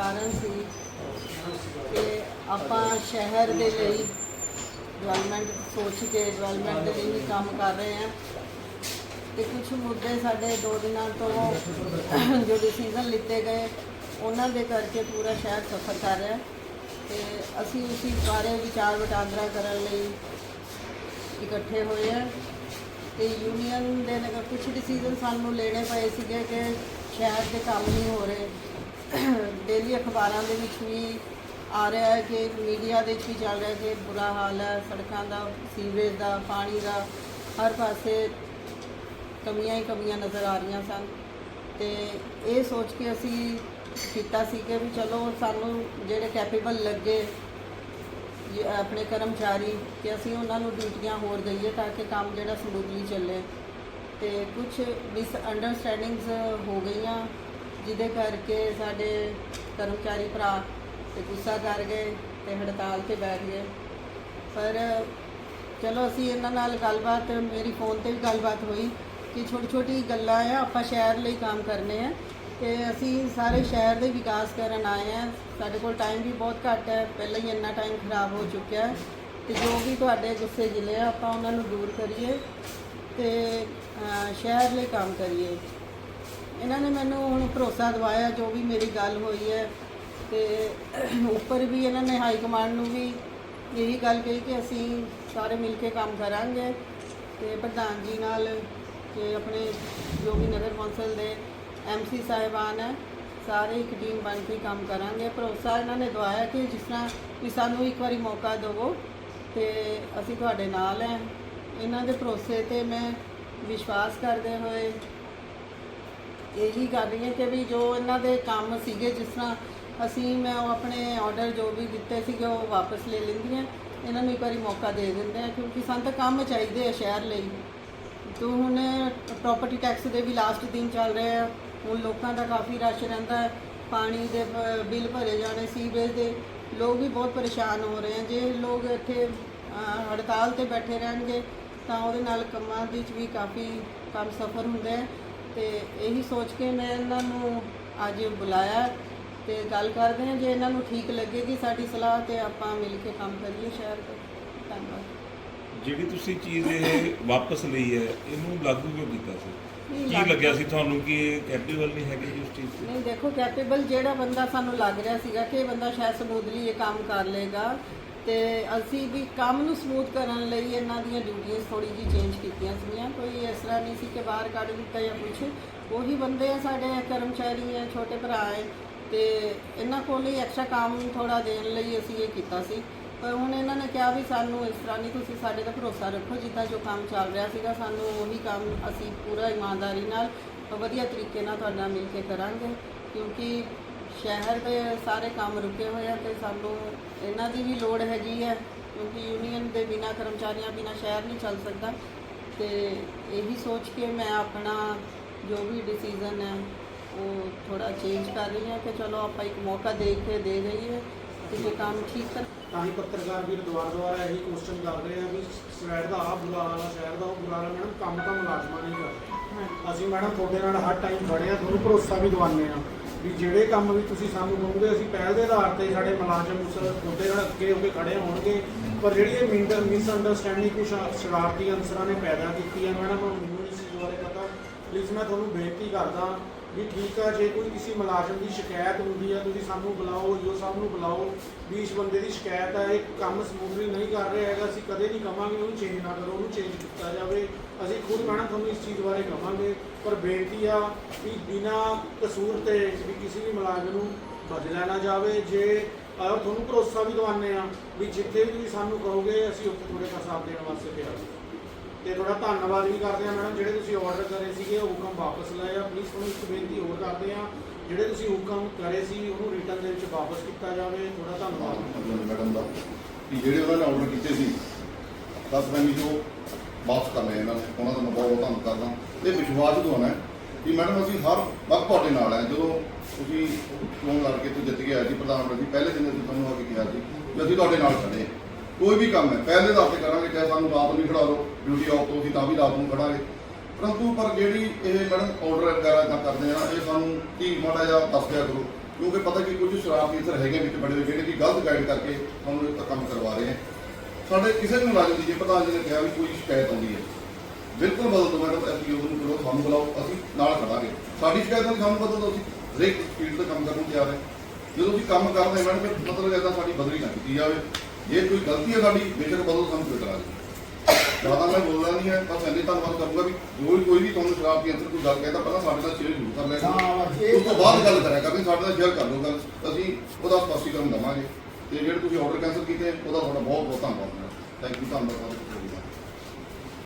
ਕਾਰਨ ਸੀ ਕਿ ਆਪਾਂ ਸ਼ਹਿਰ ਦੇ ਲਈ ਡਿਵੈਲਪਮੈਂਟ ਸੋਚ ਕੇ ਡਿਵੈਲਪਮੈਂਟ ਦੇ ਲਈ ਹੀ ਕੰਮ ਕਰ ਰਹੇ ਹਾਂ। ਤੇ ਕੁਝ ਮੁੱਦੇ ਸਾਡੇ ਦੋ ਦਿਨਾਂ ਤੋਂ ਜੋ ਡਿਸੀਜਨ ਲਿੱਤੇ ਗਏ, ਉਹਨਾਂ ਦੇ ਕਰਕੇ ਪੂਰਾ ਸ਼ਹਿਰ ਸਫਰ ਕਰ ਰਿਹਾ। ਹੈ ਤੇ ਅਸੀਂ ਉਸੇ ਬਾਰੇ ਵਿਚਾਰ ਵਟਾਂਦਰਾ ਕਰਨ ਲਈ ਇਕੱਠੇ ਹੋਏ ਹਾਂ। ਤੇ ਯੂਨੀਅਨ ਦੇ ਨਗਰ ਕੁਝ ਡਿਸੀਜਨ ਸਾਨੂੰ ਲੈਣੇ ਪਏ ਸੀਗੇ ਕਿ ਸ਼ਹਿਰ ਦੇ ਕੰਮ ਨਹੀਂ ਹੋ ਰਹੇ। ਡੇਲੀ ਅਖਬਾਰਾਂ ਦੇ ਵਿੱਚ ਵੀ ਆ ਰਿਹਾ ਹੈ ਕਿ ਮੀਡੀਆ ਦੇ ਵਿੱਚ ਵੀ ਚੱਲ ਰਿਹਾ ਕਿ ਬੁਰਾ ਹਾਲ ਹੈ, ਸੜਕਾਂ ਦਾ, ਸੀਵਰੇਜ ਦਾ, ਪਾਣੀ ਦਾ, ਹਰ ਪਾਸੇ ਕਮੀਆਂ ਹੀ ਕਮੀਆਂ ਨਜ਼ਰ ਆ ਰਹੀਆਂ ਸਨ। ਤੇ ਇਹ ਸੋਚ ਕੇ ਅਸੀਂ ਕੀਤਾ ਸੀ ਕਿ ਵੀ ਚਲੋ ਸਾਨੂੰ ਜਿਹੜੇ ਕੈਪੇਬਲ ਲੱਗੇ ਆਪਣੇ ਕਰਮਚਾਰੀ, ਕਿ ਅਸੀਂ ਉਹਨਾਂ ਨੂੰ ਡਿਊਟੀਆਂ ਹੋਰ ਦਈਏ ਤਾਂ ਕਿ ਕੰਮ ਜਿਹੜਾ ਸਮੂਥਲੀ ਚੱਲੇ। ਤੇ ਕੁਝ ਮਿਸ ਅੰਡਰਸਟੈਂਡਿੰਗਸ ਹੋ ਗਈਆਂ। ਜਿਹਦੇ ਕਰਕੇ ਸਾਡੇ ਕਰਮਚਾਰੀ ਭਰਾ ਤੇ ਗੁੱਸਾ ਕਰ ਗਏ ਤੇ ਹੜਤਾਲ ਤੇ ਬੈਠ ਗਏ। ਪਰ ਚਲੋ ਅਸੀਂ ਇਹਨਾਂ ਨਾਲ ਗੱਲਬਾਤ, ਮੇਰੀ ਫੋਨ ਤੇ ਵੀ ਗੱਲਬਾਤ ਹੋਈ ਕਿ ਛੋਟੀ ਛੋਟੀ ਗੱਲਾਂ ਆ, ਆਪਾਂ ਸ਼ਹਿਰ ਲਈ ਕੰਮ ਕਰਨੇ ਆ ਤੇ ਅਸੀਂ ਸਾਰੇ ਸ਼ਹਿਰ ਦੇ ਵਿਕਾਸ ਕਰਨ ਆਏ ਆ। ਸਾਡੇ ਕੋਲ ਟਾਈਮ ਵੀ ਬਹੁਤ ਘੱਟ ਹੈ, ਪਹਿਲਾਂ ਹੀ ਇੰਨਾ ਟਾਈਮ ਖਰਾਬ ਹੋ ਚੁੱਕਿਆ ਹੈ ਤੇ ਜੋ ਵੀ ਤੁਹਾਡੇ ਗੁੱਸੇ ਜ਼ਿਲ੍ਹੇ ਆ, ਆਪਾਂ ਉਹਨਾਂ ਨੂੰ ਦੂਰ ਕਰੀਏ ਤੇ ਸ਼ਹਿਰ ਲਈ ਕੰਮ ਕਰੀਏ। ਇਹਨਾਂ ਨੇ ਮੈਨੂੰ ਹੁਣ ਭਰੋਸਾ ਦਿਵਾਇਆ, ਜੋ ਵੀ ਮੇਰੀ ਗੱਲ ਹੋਈ ਹੈ, ਤੇ ਉੱਪਰ ਵੀ ਇਹਨਾਂ ਨੇ ਹਾਈ ਕਮਾਂਡ ਨੂੰ ਵੀ ਇਹੀ ਗੱਲ ਕਹੀ ਕਿ ਅਸੀਂ ਸਾਰੇ ਮਿਲ ਕੇ ਕੰਮ ਕਰਾਂਗੇ ਤੇ ਪ੍ਰਧਾਨ ਜੀ ਨਾਲ ਤੇ ਆਪਣੇ ਜੋ ਵੀ ਨਗਰ ਕੌਂਸਲ ਦੇ ਐਮਸੀ ਸਾਹਿਬਾਨ ਹੈ, ਸਾਰੇ ਇੱਕ ਟੀਮ ਬਣ ਕੇ ਕੰਮ ਕਰਾਂਗੇ। ਭਰੋਸਾ ਇਹਨਾਂ ਨੇ ਦਵਾਇਆ ਕਿ ਜਿਸ ਤਰ੍ਹਾਂ ਵੀ ਸਾਨੂੰ ਇੱਕ ਵਾਰੀ ਮੌਕਾ ਦਿਵੋ ਤੇ ਅਸੀਂ ਤੁਹਾਡੇ ਨਾਲ ਹੈ। ਇਹਨਾਂ ਦੇ ਭਰੋਸੇ ਤੇ ਮੈਂ ਵਿਸ਼ਵਾਸ ਕਰਦੇ ਹੋਏ ਇਹੀ ਕਰ ਰਹੀ ਹਾਂ ਕਿ ਵੀ ਜੋ ਇਹਨਾਂ ਦੇ ਕੰਮ ਸੀਗੇ, ਜਿਸ ਤਰ੍ਹਾਂ ਅਸੀਂ, ਮੈਂ ਉਹ ਆਪਣੇ ਆਰਡਰ ਜੋ ਵੀ ਦਿੱਤੇ ਸੀਗੇ, ਉਹ ਵਾਪਸ ਲੈ ਲੈਂਦੀ ਹਾਂ ਇਹਨਾਂ ਨੂੰ ਇੱਕ ਵਾਰੀ ਮੌਕਾ ਦੇ ਦਿੰਦੇ ਆ ਕਿਉਂਕਿ ਸਾਨੂੰ ਤਾਂ ਕੰਮ ਚਾਹੀਦੇ ਆ ਸ਼ਹਿਰ ਲਈ। ਤੋ ਹੁਣ ਪ੍ਰਾਪਰਟੀ ਟੈਕਸ ਦੇ ਵੀ ਲਾਸਟ ਦਿਨ ਚੱਲ ਰਹੇ ਆ। ਹੁਣ ਲੋਕਾਂ ਦਾ ਕਾਫੀ ਰਸ਼ ਰਹਿੰਦਾ ਹੈ। ਪਾਣੀ ਦੇ ਬਿੱਲ ਭਰੇ ਜਾਣੇ ਸੀਵੇਜ ਦੇ। ਲੋਕ ਵੀ ਬਹੁਤ ਪਰੇਸ਼ਾਨ ਹੋ ਰਹੇ ਆ। ਜੇ ਲੋਕ ਇੱਥੇ ਹੜਤਾਲ ਤੇ ਬੈਠੇ ਰਹਿਣਗੇ, ਤਾਂ ਉਹਦੇ ਨਾਲ ਕੰਮਾਂ ਵਿੱਚ ਵੀ ਕਾਫੀ ਕੰਮ ਸਫਰ ਹੁੰਦਾ ਆ। ਤੇ ਇਹੀ ਸੋਚ ਕੇ ਮੈਂ ਇਹਨਾਂ ਨੂੰ ਅੱਜ ਬੁਲਾਇਆ ਤੇ ਗੱਲ ਕਰਦੇ ਹਾਂ ਜੇ ਇਹਨਾਂ ਨੂੰ ਠੀਕ ਲੱਗੇਗੀ ਸਾਡੀ ਸਲਾਹ ਤੇ ਆਪਾਂ ਮਿਲ ਕੇ ਕੰਮ ਕਰੀਏ ਸ਼ਹਿਰ ਦੇ ਧੰਨਵਾਦ। ਜਿਹੜੀ ਤੁਸੀਂ ਚੀਜ਼ ਇਹ ਵਾਪਸ ਲਈ ਹੈ ਇਹਨੂੰ ਲਾਗੂ ਕਿਉਂ ਕੀਤਾ ਸੀ? ਕੀ ਲਾਗੂ- ਲੱਗਿਆ ਸੀ ਤੁਹਾਨੂੰ ਕਿ ਇਹ ਕੈਪੇਬਲ ਨਹੀਂ ਹੈਗੇ ਜੀ ਉਸ ਚੀਜ਼ ਤੇ? ਨਹੀਂ ਦੇਖੋ ਕੈਪੇਬਲ ਜਿਹੜਾ ਬੰਦਾ ਸਾਨੂੰ ਲੱਗ ਰਿਹਾ ਸੀਗਾ ਕਿ ਇਹ ਬੰਦਾ ਸ਼ਾਇਦ ਸਮੂਥਲੀ ਇਹ ਕੰਮ ਕਰ ਲੇਗਾ ਤੇ ਅਸੀਂ ਵੀ ਕੰਮ ਨੂੰ ਸਮੂਥ ਕਰਨ ਲਈ ਇਹਨਾਂ ਦੀਆਂ ਡਿਊਟੀਆਂ ਥੋੜੀ ਜਿਹੀ ਚੇਂਜ ਕੀਤੀਆਂ ਸੀਗੀਆਂ। ਕੋਈ ਇਸ ਤਰ੍ਹਾਂ ਨਹੀਂ ਸੀ ਕਿ ਬਾਹਰ ਕੱਢ ਦਿੱਤਾ ਜਾਂ ਕੁਝ ਉਹੀ ਬੰਦੇ ਆ ਸਾਡੇ ਕਰਮਚਾਰੀ ਆ, ਛੋਟੇ ਭਰਾ ਹੈ ਤੇ ਇਹਨਾਂ ਕੋਲ ਹੀ ਐਕਸਟਰਾ ਕੰਮ ਥੋੜਾ ਦੇਣ ਲਈ ਅਸੀਂ ਇਹ ਕੀਤਾ ਸੀ। ਪਰ ਹੁਣ ਇਹਨਾਂ ਨੇ ਕਿਹਾ ਵੀ ਸਾਨੂੰ ਇਸ ਤਰ੍ਹਾਂ ਨਹੀਂ, ਤੁਸੀਂ ਸਾਡੇ ਦਾ ਭਰੋਸਾ ਰੱਖੋ, ਜਿੱਦਾਂ ਜੋ ਕੰਮ ਚੱਲ ਰਿਹਾ ਸੀਗਾ, ਸਾਨੂੰ ਉਹੀ ਕੰਮ ਅਸੀਂ ਪੂਰਾ ਇਮਾਨਦਾਰੀ ਨਾਲ ਵਧੀਆ ਤਰੀਕੇ ਨਾਲ ਤੁਹਾਡੇ ਨਾਲ ਮਿਲ ਕੇ ਕਰਾਂਗੇ। ਕਿਉਂਕਿ ਸ਼ਹਿਰ ਦੇ ਸਾਰੇ ਕੰਮ ਰੁਕੇ ਹੋਏ ਆ ਤੇ ਸਾਨੂੰ ਇਹਨਾਂ ਦੀ ਵੀ ਲੋੜ ਹੈਗੀ ਹੈ ਕਿਉਂਕਿ ਯੂਨੀਅਨ ਦੇ ਬਿਨਾ ਕਰਮਚਾਰੀਆਂ ਬਿਨਾ ਸ਼ਹਿਰ ਨਹੀਂ ਚੱਲ ਸਕਦਾ। ਤੇ ਇਹੀ ਸੋਚ ਕੇ ਮੈਂ ਆਪਣਾ ਜੋ ਵੀ ਡਿਸੀਜਨ ਹੈ ਉਹ ਥੋੜਾ ਚੇਂਜ ਕਰ ਰਹੀ ਹਾਂ ਕਿ ਚਲੋ ਆਪਾਂ ਇੱਕ ਮੌਕਾ ਦੇ ਕੇ ਦੇ ਦਈਏ ਤੇ ਜੇ ਕੰਮ ਠੀਕ ਕਰ ਤਾਂ ਹੀ ਪੱਤਰਕਾਰ ਵੀਰ ਦੁਆਰ ਦੁਆਰਾ ਇਹੀ ਕੁਐਸਚਨ ਕਰ ਰਹੇ ਆ ਵੀ ਸ਼ਹਿਰ ਦਾ ਆ ਬੁਰਾ ਹਾਲ ਆ ਸ਼ਹਿਰ ਦਾ ਉਹ ਬੁਰਾ ਹਾਲ ਮੈਡਮ ਕੰਮ ਤਾਂ ਮੁਲਾਜ਼ਮਾਂ ਨਹੀਂ ਕਰਦੇ ਅਸੀਂ ਮੈਡਮ ਤੁਹਾਡੇ ਨਾਲ ਹਰ ਟਾਈਮ ਖੜੇ ਆ ਤੁਹਾਨੂੰ ਭਰੋਸਾ ਵੀ ਦਿਵਾਉਂਦੇ ਆ। ਵੀ ਜਿਹੜੇ ਕੰਮ ਵੀ ਤੁਸੀਂ ਸਾਨੂੰ ਕਹੋਗੇ ਅਸੀਂ ਪਹਿਲ ਦੇ ਆਧਾਰ ਤੇ ਸਾਡੇ ਮੁਲਾਜ਼ਮ ਉਸ ਤੁਹਾਡੇ ਨਾਲ ਅੱਗੇ ਹੋ ਕੇ ਖੜੇ ਹੋਣਗੇ। ਪਰ ਜਿਹੜੀ ਇਹ ਮਿੰਟ ਮਿਸ ਅੰਡਰਸਟੈਂਡਿੰਗ ਕੁਝ ਸ਼ਰਾਰਤੀ ਅਨਸਰਾਂ ਨੇ ਪੈਦਾ ਕੀਤੀ ਹੈ, ਮੈਡਮ, ਮੈਨੂੰ ਇਸ ਬਾਰੇ ਪਤਾ। ਪਲੀਜ਼ ਮੈਂ ਤੁਹਾਨੂੰ ਬੇਨਤੀ ਕਰਦਾ ਵੀ ਠੀਕ ਆ, ਜੇ ਕੋਈ ਕਿਸੇ ਮੁਲਾਜ਼ਮ ਦੀ ਸ਼ਿਕਾਇਤ ਹੁੰਦੀ ਆ, ਤੁਸੀਂ ਸਾਨੂੰ ਬੁਲਾਓ, ਜੋ ਸਭ ਨੂੰ ਬੁਲਾਓ, ਵੀ ਇਸ ਬੰਦੇ ਦੀ ਸ਼ਿਕਾਇਤ ਆ, ਇਹ ਕੰਮ ਸਮੂਥਲੀ ਨਹੀਂ ਕਰ ਰਿਹਾ ਹੈਗਾ, ਅਸੀਂ ਕਦੇ ਨਹੀਂ ਕਵਾਂਗੇ ਉਹਨੂੰ ਚੇਂਜ ਨਾ ਕਰੋ, ਉਹਨੂੰ ਚੇਂਜ ਕੀਤਾ ਜਾਵੇ। ਅਸੀਂ ਖੁਦ ਮੈਡਮ ਤੁਹਾਨੂੰ ਇਸ ਚੀਜ਼ ਬਾਰੇ ਕਵਾਂਗੇ, ਪਰ ਬੇਨਤੀ ਆ ਵੀ ਬਿਨਾ ਕਸੂਰ ਤੇ ਵੀ ਕਿਸੇ ਵੀ ਮੁਲਾਜ਼ਮ ਨੂੰ ਬਦਲਿਆ ਨਾ ਜਾਵੇ। ਜੇ ਤੁਹਾਨੂੰ ਭਰੋਸਾ ਵੀ ਦਿਵਾਉਂਦੇ ਆ ਵੀ ਜਿੱਥੇ ਵੀ ਤੁਸੀਂ ਸਾਨੂੰ ਕਹੋਗੇ, ਅਸੀਂ ਉੱਥੇ ਤੁਹਾਡੇ ਦਾ ਸਾਥ ਦੇਣ ਵਾਸਤੇ ਤਿਆਰ ਹਾਂ। ਤੇ ਤੁਹਾਡਾ ਧੰਨਵਾਦ ਵੀ ਕਰਦੇ ਆ ਮੈਡਮ, ਜਿਹੜੇ ਤੁਸੀਂ ਆਰਡਰ ਕਰੇ ਸੀਗੇ, ਉਹ ਹੁਕਮ ਵਾਪਸ ਲਏ ਆ। ਪਲੀਜ਼ ਤੁਹਾਨੂੰ ਇੱਕ ਬੇਨਤੀ ਹੋਰ ਕਰਦੇ ਆ ਜਿਹੜੇ ਤੁਸੀਂ ਹੁਕਮ ਕਰੇ ਸੀ, ਉਹਨੂੰ ਰਿਟਰਨ ਦੇ ਵਿੱਚ ਵਾਪਸ ਕੀਤਾ ਜਾਵੇ। ਤੁਹਾਡਾ ਧੰਨਵਾਦ। ਮਤਲਬ ਮੈਡਮ ਦਾ। ਕਿ ਜਿਹੜੇ ਉਹਨਾਂ ਨੇ ਆਰਡਰ ਕੀਤੇ ਸੀ ਦਸ ਮੈਨੂੰ ਜੋ ਵਾਪਸ ਕਰ ਲਏ ਇਹਨਾਂ ਨੇ, ਉਹਨਾਂ ਦਾ ਮੈਂ ਬਹੁਤ ਬਹੁਤ ਧੰਨਵਾਦ ਕਰਦਾ ਤੇ ਵਿਸ਼ਵਾਸ ਦਿਵਾਉਣਾ ਹੈ ਕਿ ਮੈਡਮ ਅਸੀਂ ਹਰ ਵਕਤ ਤੁਹਾਡੇ ਨਾਲ ਹੈ। ਜਦੋਂ ਤੁਸੀਂ ਫੋਨ ਕਰਕੇ ਤੋਂ ਜਿੱਤ ਕੇ ਆਏ ਸੀ, ਪ੍ਰਧਾਨ ਮੰਤਰੀ, ਪਹਿਲੇ ਦਿਨ ਅਸੀਂ ਤੁਹਾਨੂੰ ਆ ਕੇ ਕਿਹਾ ਸੀ ਕਿ ਅਸੀਂ ਤੁਹਾਡੇ ਨਾਲ ਖੜੇ ਹਾਂ। ਕੋਈ ਵੀ ਕੰਮ ਹੈ, ਪਹਿਲੇ ਦਾ ਤੇ ਕਰਾਂਗੇ, ਚਾਹੇ ਸਾਨੂੰ ਰਾਤ ਨੂੰ ਵੀ ਖੜਾ ਲਓ ਡਿਊਟੀ ਆਫ ਤੋਂ ਅਸੀਂ ਤਾਂ ਵੀ ਰਾਤ ਨੂੰ ਖੜਾਂਗੇ। ਪਰੰਤੂ ਪਰ ਜਿਹੜੀ ਇਹ ਮੈਡਮ ਆਰਡਰ ਵਗੈਰਾ ਤਾਂ ਕਰਦੇ ਆ ਇਹ ਸਾਨੂੰ ਕੀ ਮਾੜਾ ਜਿਹਾ ਦੱਸ ਦਿਆ ਕਰੋ, ਕਿਉਂਕਿ ਪਤਾ ਕਿ ਕੁਝ ਸ਼ਰਾਰਤੀ ਅੰਸਰ ਹੈਗੇ ਵਿੱਚ ਬੜੇ ਜਿਹੜੇ ਕਿ ਗਲਤ ਗਾਈਡ ਕਰਕੇ ਤੁਹਾਨੂੰ ਇਹ ਕੰਮ ਕਰਵਾ ਰਹੇ ਹੈ ਸਾਡੇ ਕਿਸੇ ਵੀ ਮੁਲਾਜ਼ਮ ਦੀ ਜੇ ਪ੍ਰਧਾਨ ਜੀ ਨੇ ਕਿਹਾ ਵੀ ਕੋਈ ਸ਼ਿਕਾਇਤ ਆਉਂਦੀ ਹੈ, ਬਿਲਕੁਲ ਬਦਲ ਦੋ ਮੈਡਮ ਐਸਪੀਓ ਨੂੰ ਕਰੋ, ਸਾਨੂੰ ਬੁਲਾਓ, ਅਸੀਂ ਨਾਲ ਖੜਾਂਗੇ। ਸਾਡੀ ਸ਼ਿਕਾਇਤ ਨਹੀਂ ਸਾਨੂੰ ਬਦਲ ਦਿਓ ਅਸੀਂ ਹਰੇਕ ਸਪੀਡ ਤੇ ਕੰਮ ਕਰਨ ਨੂੰ ਤਿਆਰ ਹੈ। ਜਦੋਂ ਅਸੀਂ ਕੰਮ ਕਰਦੇ ਹਾਂ, ਮੈਡਮ ਮਤਲਬ ਇਹਦਾ ਸਾਡੀ ਬਦਲੀ ਨਾ ਕੀਤੀ ਜਾਵੇ। ਜੇ ਕੋਈ ਗਲਤੀ ਹੈ ਸਾਡੀ ਬੇਸ਼ੱਕ ਬਦਲ ਸਾਨੂੰ ਕੋਈ ਇਤਰਾਜ਼ ਨਹੀਂ ਜ਼ਿਆਦਾ ਮੈਂ ਬੋਲਦਾ ਨਹੀਂ ਹੈ ਬਸ ਇੰਨੇ ਧੰਨਵਾਦ ਕਰੂੰਗਾ ਵੀ ਜੋ ਵੀ ਕੋਈ ਵੀ ਤੁਹਾਨੂੰ ਸ਼ਰਾਬ ਦੀ ਅੰਦਰ ਕੋਈ ਗੱਲ ਕਹਿੰਦਾ ਪਹਿਲਾਂ ਸਾਡੇ ਨਾਲ ਸ਼ੇਅਰ ਜ਼ਰੂਰ ਕਰ ਲੈਣਾ ਉਸ ਤੋਂ ਬਾਅਦ ਗੱਲ ਕਰਿਆ ਕਰਦੇ ਸਾਡੇ ਨਾਲ ਸ਼ੇਅਰ ਕਰ ਲਓ ਗੱਲ। ਅਸੀਂ ਉਹਦਾ ਸਪਸ਼ਟੀਕਰਨ ਦੇਵਾਂਗੇ। ਤੇ ਜਿਹੜੇ ਤੁਸੀਂ ਆਰਡਰ ਕੈਂਸਲ ਕੀਤੇ ਉਹਦਾ ਤੁਹਾਡਾ ਬਹੁਤ ਬਹੁਤ ਧੰਨਵਾਦ। ਥੈਂਕ ਯੂ ਧੰਨਵਾਦ।